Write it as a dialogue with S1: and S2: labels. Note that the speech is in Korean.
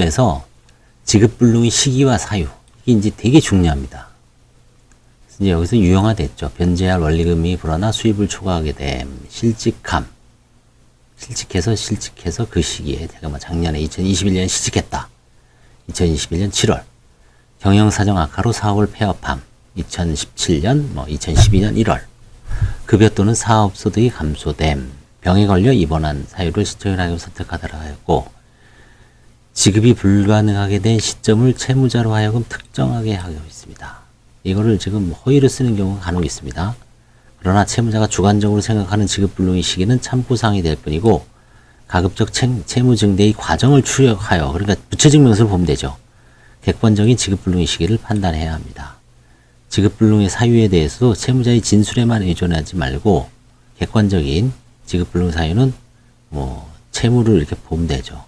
S1: 그래서 지급불능의 시기와 사유 이게 이제 되게 중요합니다. 이제 여기서 유형화됐죠. 변제할 원리금이 불어나 수입을 초과하게 됨 실직함 실직해서 실직해서 그 시기에 제가 뭐 작년에 2021년 실직했다. 2021년 7월 경영사정 악화로 사업을 폐업함 2017년 뭐 2012년 1월 급여 또는 사업 소득이 감소됨 병에 걸려 입원한 사유를 시청이라고 선택하도록 하였고 지급이 불가능하게 된 시점을 채무자로 하여금 특정하게 하고 있습니다. 이거를 지금 허위로 쓰는 경우가 간혹 있습니다. 그러나 채무자가 주관적으로 생각하는 지급 불능의 시기는 참고사항이 될 뿐이고 가급적 채- 채무 증대의 과정을 추력하여 그러니까 부채증명서를 보면 되죠. 객관적인 지급 불능의 시기를 판단해야 합니다. 지급 불능의 사유에 대해서도 채무자의 진술에만 의존하지 말고 객관적인 지급 불능 사유는 뭐 채무를 이렇게 보면 되죠.